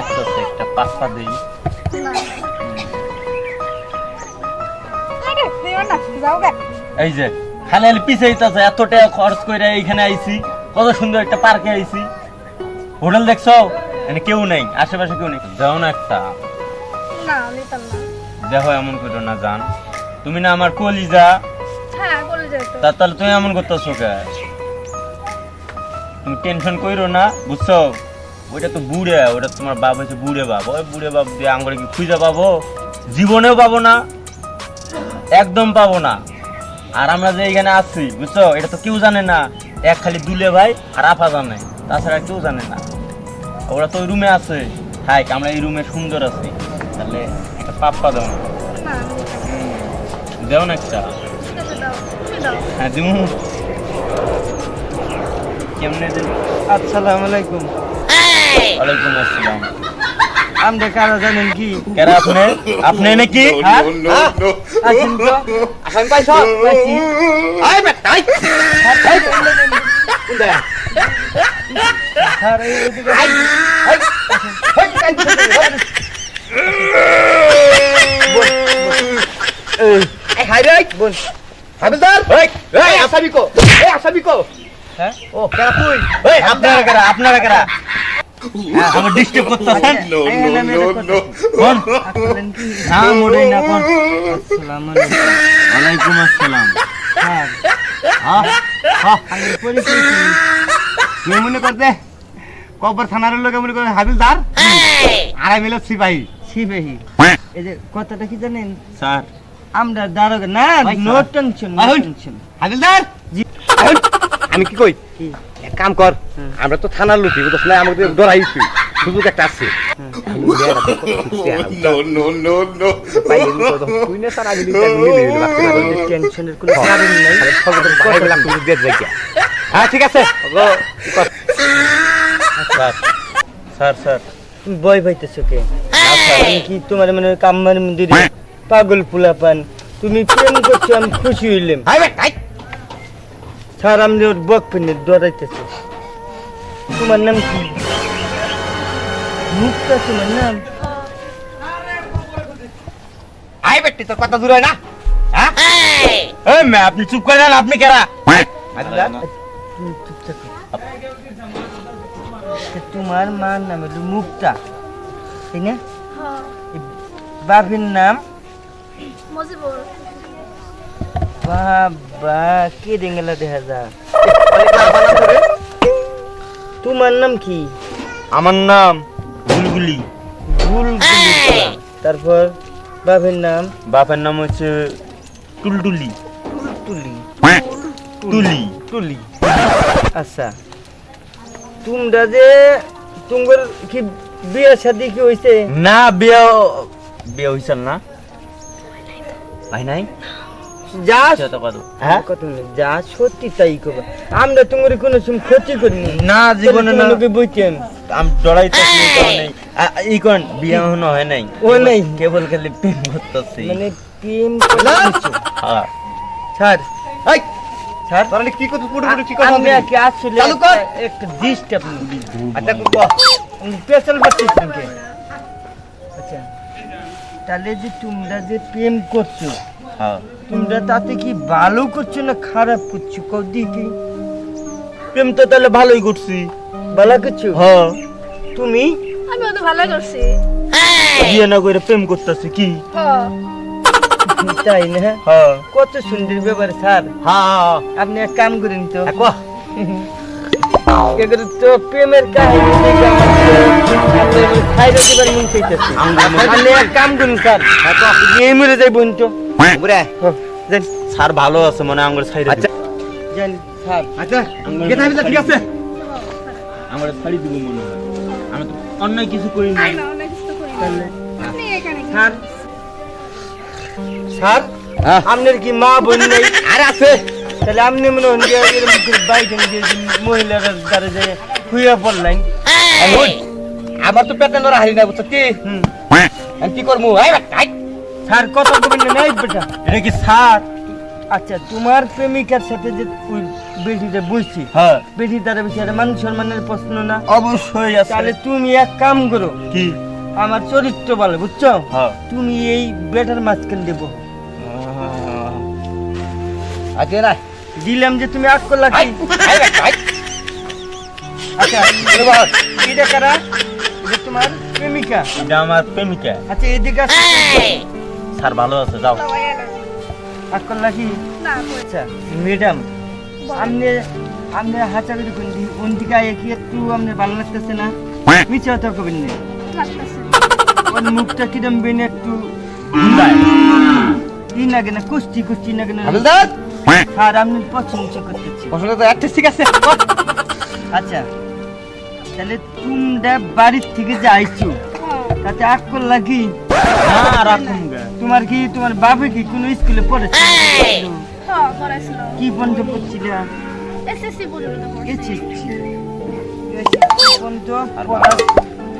লাগতেছে একটা পাপ্পা দেই। এই যে খালি এত টাকা খরচ করে এইখানে আইছি কত সুন্দর একটা পার্কে আইছি। হোটেল দেখছ? কেউ নেই আশেপাশে কেউ নেই। যাও না একটা। দেখো এমন করো না জান। তুমি না আমার কলিজা? হ্যাঁ তা তাহলে তুমি এমন করতেছো কে? তুমি টেনশন কইরো না বুঝছ? ওইটা তো বুড়ে ওটা তোমার বাপ হচ্ছে বুড়ে বাপ। ওই বুড়ে বাপ দিয়ে আঙ্গুরে কি খুঁজে পাবো? জীবনেও পাবো না একদম পাবো না। আর আমরা যে এখানে আছি বুঝছ? এটা তো কেউ জানে না। এক খালি দুলে ভাই আর আফা জানে তাছাড়া কেউ জানে না। ওরা তো ওই রুমে আছে। হাই আমরা এই রুমে সুন্দর আছি। তাহলে একটা পাপ্পা দাও। না। হুম, দাও না একটা। হ্যাঁ দিমু। কেমনে আসসালামু আলাইকুম। ওয়ালাইকুম আসসালাম। আপনি কারও জানেন কি? কেরা আপনি? আপনি নাকি হ্যাঁ? আসেন তো আসাম পাইছ? পাইছি। আই বেটাই আই আই এই হাই রে বোন হাবিলদার এই এই আসামি এই আসামি হ্যাঁ? ও কেরা তুই? এই আপনারা কেরা আপনারা কেরা? আমার ডিস্টার্ব করতেছেন? No, no, no, no. কোন না মোড়েই না কোন আসসালামু আলাইকুম। ওয়ালাইকুম আসসালাম। হ্যাঁ। হ্যাঁ হ্যাঁ আমি পরিচয় কি মনে করতে কবর থানার লোকে মনে করে হাবিলদার? আর আমি সিপাহী। সিপাহী। এই যে কথাটা কি জানেন? স্যার। আমরা দারোগা না নো টেনশন নো। টেনশন হাবিলদার? আমি কি কই? কি? কাম কর। আমরা তো থানার লোকই বুঝছ না? আমাদের ডরাইছি সুযোগ একটা আছে। হ্যাঁ ঠিক আছে। ওগো, কর। Sir sir sir. তুমি ভয় পাইতেছো কে? আমি কি তোমার মানে কাম্মার মন্দিরে পাগল ফুলা পান তুমি প্রেম করছ আমি খুশি হইলাম। স্যার আমি ওর বক পেনে ডরাইতেছে তোমার নাম কি? মুক্তা তোমার নাম? হাই বেটি তোর কথা দূর হয় না? হ্যাঁ? মে আপনি চুপ করে যান আপনি কেরা? চুপ তোমার মার নাম হলো মুক্তা। তাই না? হ্যাঁ। বাপের নাম? মজিবুর। বাবা কে দেঙ্গেলা দেখা যা। তোমার নাম কি? আমার নাম বুলবুলি। তারপর বাপের নাম? বাপের নাম হচ্ছে টুলটুলি। টুলি। টুলি। আচ্ছা। তোমরা যে তোমার কি বিয়ে শাদি কি হইছে? না বিয়ে বিয়ে হইছে না। ভাই নাই? যা হ্যাঁ? যা সত্যি তাই কবে আমরা তোমার কোনো সময় ক্ষতি করিনি না। জীবনে না। তোমাকে বইতেন আমি ডরাই তো এই! কোন বিয়ে হয় নাই। ও নাই। কেবল খালি প্রেম করতেছি। মানে প্রেম। হ্যাঁ। স্যার এই, স্যার তোরা কি করছিস? পুরো পুরো কি কথা আমি কি আসলে চালু কর। একটা- ডিস্টার্ব আচ্ছা। স্পেশাল আচ্ছা। তাহলে যে তোমরা যে প্রেম করছ তোমরা তাতে কি ভালো করছ না খারাপ করছ? কও দেখি। প্রেম তো তাহলে ভালোই করছি। ভালো করছ? হ্যাঁ। তুমি? আমি ওদের ভালো করছি। বিয়ে না করে প্রেম করতেছি কি? হ্যাঁ। তাই না? হ্যাঁ। কত সুন্দর ব্যাপার স্যার। হ্যাঁ। আপনি এক কাম করেন তো। হ্যাঁ। এগুলো তো প্রেমের কাহিনী তো দিবার মন চাইতেছে। আপনি এক কাম করুন স্যার। এই মরে যাই বোন তো। বুড়া। জান স্যার ভালো আছে মনে আমার ছাইরে আচ্ছা। জান স্যার আচ্ছা, ঠিক আছে, হাবিলদার, ঠিক আছে। আমার ছাড়ি দিব মনে হয় আমি তো অন্যায় কিছু করি না অনেক কিছু করি না। আপনি এখানে কি? স্যার স্যার হ্যাঁ। আপনার কি মা বোন নেই আরে আছে। তাহলে আপনি মনে হন যে বাইকে যে দ্বারা যে শুয়ে পড়লেন আমার তো পেটে নড়া হারি না বুঝছ কি হুম কি করব। স্যার কত করবেন না এই বেটা। এটা কি স্যার? আচ্ছা তোমার প্রেমিকার সাথে যে ওই বেটিটা বলছি হ্যাঁ। বেটি তারা বিচারে মান সম্মানের প্রশ্ন না। অবশ্যই আছে। তাহলে তুমি এক কাম করো কি? আমার চরিত্র বলে বুঝছ? হ্যাঁ। তুমি এই বেটার মাঝখান দেবো। আজকে না দিলাম যে তুমি আগ করলা কি? আচ্ছা এবার এটা কারা? এটা তোমার প্রেমিকা। এটা আমার প্রেমিকা। আচ্ছা এদিকে আসো। স্যার ভালো আছে যাও। সবাই এলো। আগ করলা কি? না আচ্ছা ম্যাডাম আপনি আপনি হাঁচাগুড়ি কোন দিকে কোন দিকে আয়ে কি একটু আপনি ভালো লাগতেছে না? মিছে কথা কবেন না। ওর মুখটা কিরম বেনে একটু। ই লাগে না কুস্তি কুস্তি লাগে না আর আপনি প্রশংসা করতেছি। পছন্দ তো একটা ঠিক আছে। আচ্ছা তাহলে তোমরা বাড়ির থেকে যে আইছো হ্যাঁ। তাতে আগ করলা কি? না তোমার কি তোমার বাবা কি কোনো স্কুলে পড়েছে? হ্যাঁ পড়াইছিল। কি বন্ধ করছিল এসএসসি পর্যন্ত পড়ছি এসেছি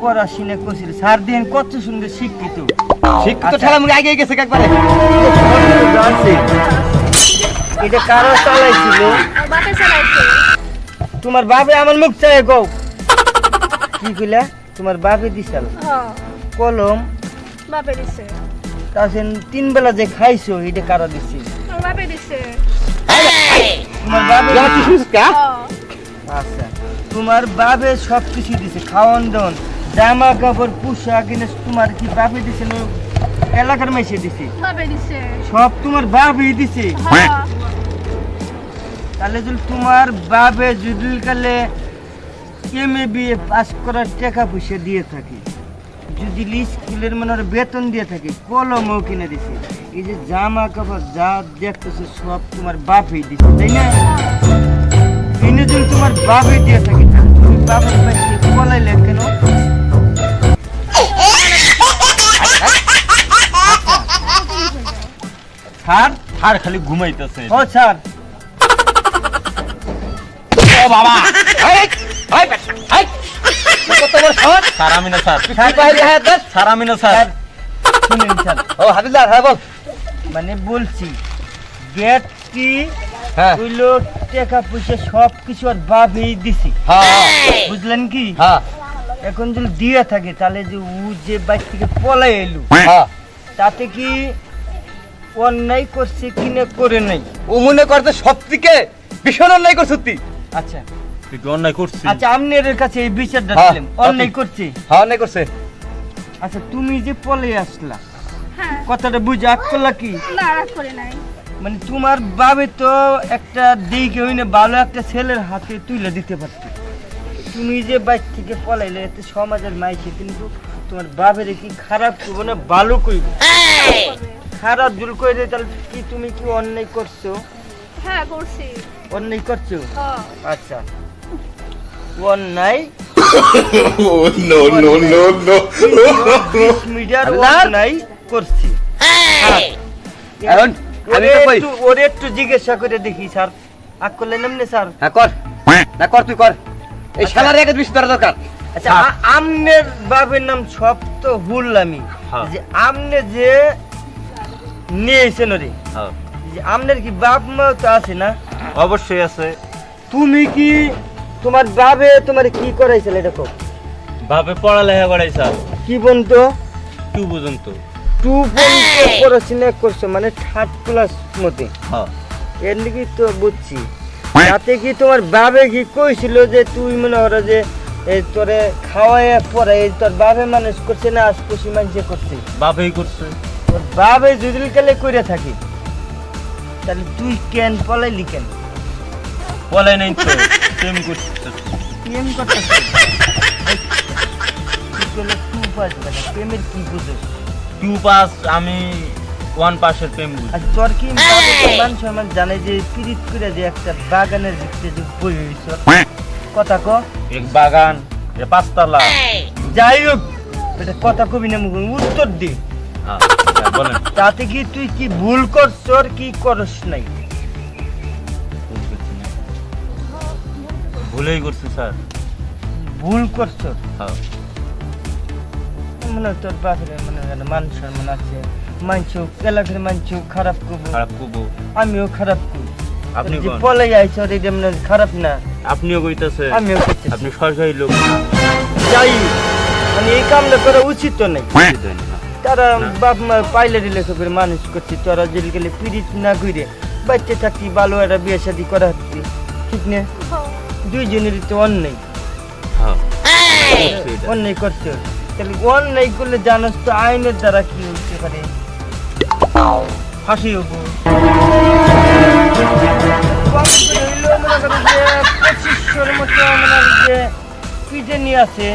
পড়াশোনা করছিল। স্যার দিন কত সুন্দর শিক্ষিত। শিক্ষিত ঠেলা মুখে আগে গেছে একবারে? এটা কারও চালাইছিল? তোমার বাপে আমার মুখ চাই গো কি কইলা? তোমার বাপে দিছাল। হ্যাঁ কলম বাপে দিছে তাছন তিন বেলা যে খাইছো এটা কারও দিছি? আমার বাপে দিছে তোমার বাপে আচ্ছা তোমার বাবে সব কিছু দিছে খাওয়ান দাওয়ান জামা কাপড় পোশাক এনে তোমার কি বাপে দিছে না এলাকার মাইসে দিছে? বাপে দিছে সব তোমার বাপই দিছে? হ্যাঁ তাহলে যদি তোমার বাবে যদি কালে এম এ বিএ পাস করার টাকা পয়সা দিয়ে থাকে। যদি স্কুলের মানে ওরা বেতন দিয়ে থাকে কলমও কিনে দিছে। এই যে জামা কাপড় যা দেখতেছে সব তোমার বাপই দিছে তাই না? এনে যদি তোমার বাপই দিয়ে থাকে তুমি বাপের পাশে পলাইলে কেন? স্যার স্যার খালি ঘুমাইতেছে। ও স্যার। ও বাবা! স্যার আমি না স্যার। তুই কি বাইরে হায়াত দাস? স্যার। আমি না স্যার শুনেন স্যার। ও হাবিলদার হ্যাঁ বল। মানে বলছি গেটটি হ্যাঁ। হইল টাকা পয়সা সব কিছু আর বাপেই দিছি। হ্যাঁ বুঝলেন কি? হ্যাঁ। এখন যদি দিয়ে থাকে তাহলে যে ও যে বাইক থেকে পলাই এলো হ্যাঁ। তাতে কি অন্যায় করছে কিনে করে নাই? ও মনে করতে সব থেকে ভীষণ অন্যায় করছ আচ্ছা। তুই অন্যায় করছিস আচ্ছা আপনার কাছে এই বিচারটা হ্যাঁ, দিলাম অন্যায় okay. হ্যাঁ অন্যায় করছে। আচ্ছা তুমি যে পলে আসলা হ্যাঁ। কথাটা বুঝে আট করলা কি? না রাগ করে নাই। মানে তোমার বাবে তো একটা দিকে হইনে ভালো একটা ছেলের হাতে তুলে দিতে পারতো। তুমি যে বাইক থেকে পলাইলে এতে সমাজের মাইকে কিন্তু তোমার বাপের কি খারাপ করব না ভালো করব? খারাপ জুল করে তাহলে কি তুমি কি অন্যায় করছ? হ্যাঁ করছি। অন্যায় করছ? আচ্ছা। অন্যায় Oh, no, no, no, no. মিডিয়ার আবদার? অন্যায় করছি। হ্যাঁ। এখন আমি তো কই? ওরে একটু জিজ্ঞাসা করে দেখি স্যার। আগ করলেন এমনি স্যার? হ্যাঁ কর। না কর তুই কর। এই আচ্ছা। শালার আগে বেশি দরকার দরকার। আচ্ছা আমনের বাবের নাম সব তো ভুল আমি। হ্যাঁ। যে আমনে যে নিয়েছেন রে হ্যাঁ, যে আমনের কি বাপ মা তো আছে না? অবশ্যই আছে। তুমি কি তোমার বাবে তোমার কি করাইছিল কো বাপে পড়ালেখা করাই স্যার কি বলতো টু পর্যন্ত। টু পর্যন্ত পড়াশোনা করছ মানে থার্ড ক্লাস মতে। হ্যাঁ। এর নাকি তো বুঝছি। তাতে কি তোমার বাবে কি কইছিল যে তুই মনে ওরা যে এই তোরে খাওয়ায় পরে এই তোর বাবে মানুষ করছে না আশপাশি মানুষে করছে? বাপেই করছে। তোর বাবে যদি কালে করে থাকি তাহলে তুই কেন পলাইলি কেন? বলাই নাই তো প্রেম করছে। প্রেম টু পাস প্রেমের কি বুঝোস টু পাস আমি ওয়ান পাসের প্রেম বুঝি। আর তোর কি বাবে মান সম্মান জানে যে পিরিত করে যে একটা বাগানের ভিতরে যে বই হইছ কথা ক। এক বাগান এ পাঁচতলা। যাই হোক এটা কথা কবি না মুখ উত্তর দি। বলেন। তাতে কি তুই কি ভুল করছ আর কি করস নাই? ভুলেই করছি স্যার। ভুল করছ? হ্যাঁ। মনে তোর বাপের মানে মান সম্মান আছে। মানছো এলাকার মানছো খারাপ খারাপ আমিও খারাপ আপনি যে আইছো এটা যেমন খারাপ না। আপনিও কইতেছে আমিও আপনি সরকারি লোক। যাই মানে এই কামটা করা উচিত তো নেই। তারা বাপ মা পাইলে দিলে করে মানুষ করছে তোরা জেল গেলে পিড়িত না ঘুরে বাচ্চা থাকতি ভালো একটা বিয়ে শাদি করা হচ্ছে। ঠিক না? হ্যাঁ। দুইজনেরই তো অন্যায়। হ্যাঁ। অন্যায় করতে হবে তাহলে অন্যায় করলে জানাস তো আইনের দ্বারা কি হতে পারে? ফাঁসি হব। পঁচিশশোর মতো আমার যে পিঠে আছে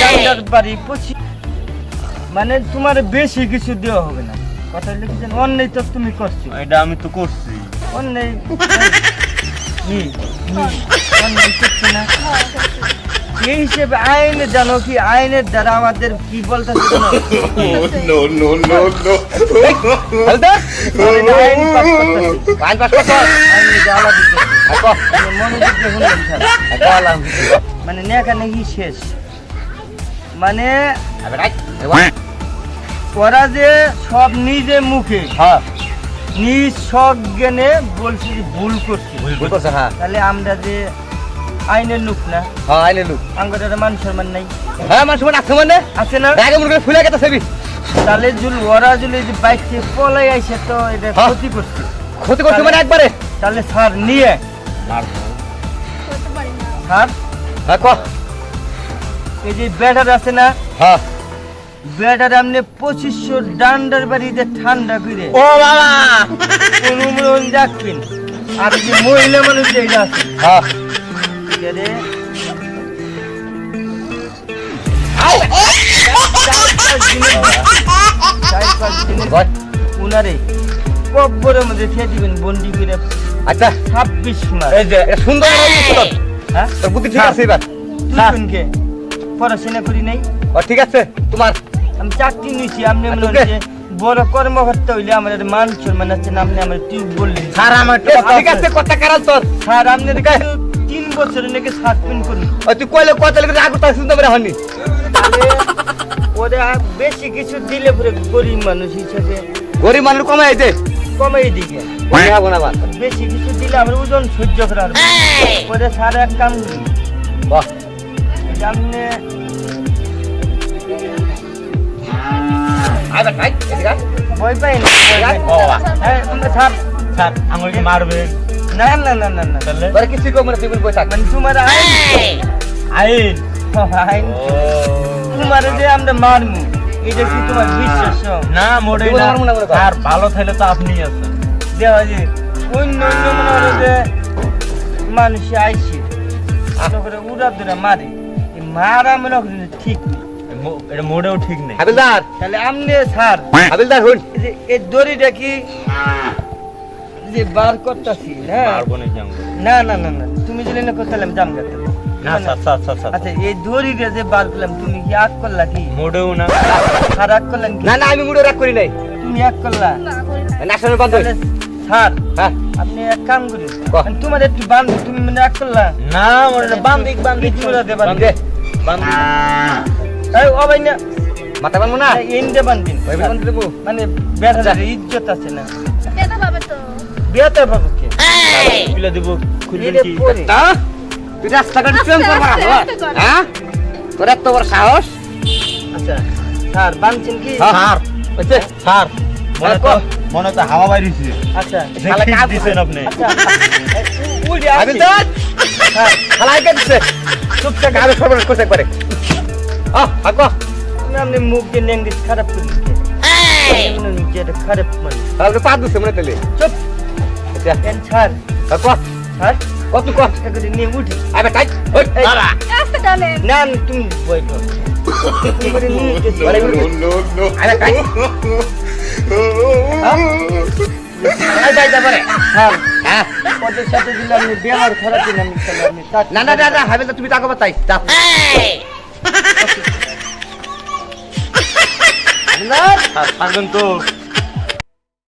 ডাক্তার বাড়ি পঁচিশ মানে তোমার বেশি কিছু দেওয়া হবে না। কথা লিখেছেন অন্যায় তো তুমি করছ। এটা আমি তো করছি। অন্যায় এই হিসেবে আইনে জানো কি? আইনের দ্বারা আমাদের কি. হালদার মানে মানে মানে নেকা নেকি শেষ। মানে ওরা যে সব নিজে মুখে হ্যাঁ। নিজ সজ্ঞানে বলছে যে ভুল করছে। ভুল করছ হ্যাঁ। তাহলে আমরা যে আইনের লোক না হ্যাঁ আইনে লুক। আঙ্গরের মান সম্মান নাই। হ্যাঁ মানুষ মানে আছে মানে? আছে না? আগে মনে করে ফুলে গেছে সেবি। তাহলে জুল ওরা জুল এই যে বাইক থেকে পলাই আইসে তো এটা হ্যাঁ। ক্ষতি করছে। ক্ষতি করছে মানে একবারে? তাহলে স্যার নিয়ে। স্যার? হ্যাঁ কো? এই যে ব্যাটার আছে না? হ্যাঁ। ব্যাটার আপনি পঁচিশশো ডান্ডার বাড়িতে ঠান্ডা ও বাবা! অনুমোদন রাখবেন আর যে মহিলা মানুষ যেটা আছে। হ্যাঁ। উনারে কব্বরের মধ্যে খেয়ে দিবেন করে। আচ্ছা। ছাব্বিশ মাস। এই যে সুন্দর হ্যাঁ। তোর বুদ্ধি ঠিক আছে এবার। তুই শুনকে। পড়াশোনা করি নাই। ও ঠিক আছে। তোমার আমি চাকরি নিয়েছি আপনি মনে হচ্ছে বড় কর্মকর্তা হইলে আমার একটা মান সম্মান আছে না আপনি আমার টিউব বললেন। স্যার আমার ঠিক আছে কথা কারাল তোর? স্যার আপনি কিন্তু তিন বছর নাকি সাসপেন্ড করুন। তুই কইলে কথা লিখে আগে তাই শুনতে পারে হনি। ওরা বেশি কিছু দিলে পরে গরিব মানুষ হিসেবে গরিব মানুষ কমাই দে। কমাই দিকে খাব না বেশি কিছু দিলে আমার ওজন সহ্য করার ওদের স্যার এক কাম বাহ। আপনি আয় ভাই এদিকে আয়। ভয় পাই না না। ও বাবা। আমরা স্যার স্যার আঙুল কি মারবে না না না না না তাহলে তোর কিছু কম না তুই বল মানে তোমার আইন আইন আইন তোমার যে আমরা মারমু এটা কি তোমার বিশ্বাস না মোড়ে না কর। আর ভালো থাকলে তো আপনি আছেন দেওয়া যে অন্য অন্য মনে হলো যে মানুষ আইসে করে উড়া দুরা মারে মারা মনে করি ঠিক এটা মোড়েও ঠিক নেই। হাবিলদার! তাহলে আপনি স্যার হাবিলদার হুন। এই দড়িটা কি? যে বার করতেছি না মারবো নাকি না না না না তুমি যদি না করতে আমি জাম গাতে না স্যার স্যার স্যার স্যার। আচ্ছা এই দড়িটা যে বার করলাম তুমি কি আগ করলা কি? মোড়েও না। আর আগ করলেন না না আমি মুড়ে রাগ করি নাই। তুমি এক করলা। না করি না ন্যাশনাল বন্ধ। স্যার হ্যাঁ। আপনি এক কাম বাহ। মানে তোমার একটু বান্ধ তুমি মানে এক করলা। না মোড়ে বান্দিক বান্দিক চূড়া দে বান্ধ। দে বান্দিক এই ও ভাই না। মাথা বানবো না? ইন্দে বান্ধিন ওই বন্ধ দেবো। মানে ইজ্জত আছে না। তো। বিয়াতে বাবু কে? খুলে দিব খুলবেন এটা কি? পরে। তা? তুই রাস্তাঘাটে আস্তে, প্রেম করবা আস্তে, না হ্যাঁ? তোর এত বড় সাহস? আচ্ছা স্যার বানছেন কি? স্যার। হচ্ছে স্যার মনে তো মনে তো হাওয়া বাইরেছে। আচ্ছা। শালা কাজ দিছেন আপনি? আচ্ছা। উড়ে হ্যাঁ। কে চুপচাপ গাবে সর্বনাশ করছে একবারে আহ আকো তুমি আপনি মুখ দিয়ে ল্যাঙ্গুয়েজ খারাপ করে দিচ্ছে। খারাপ মানে তাহলে পা দিচ্ছে মনে তেলে চুপ। আচ্ছা। এন ছাড়। আকো ছাড়। কত কত? করে নিয়ে উঠি। আবে তাই ওই দাঁড়া। আস্তে ডালেন না না, তুমি তুমি করে নিয়ে না থাকবেন তো।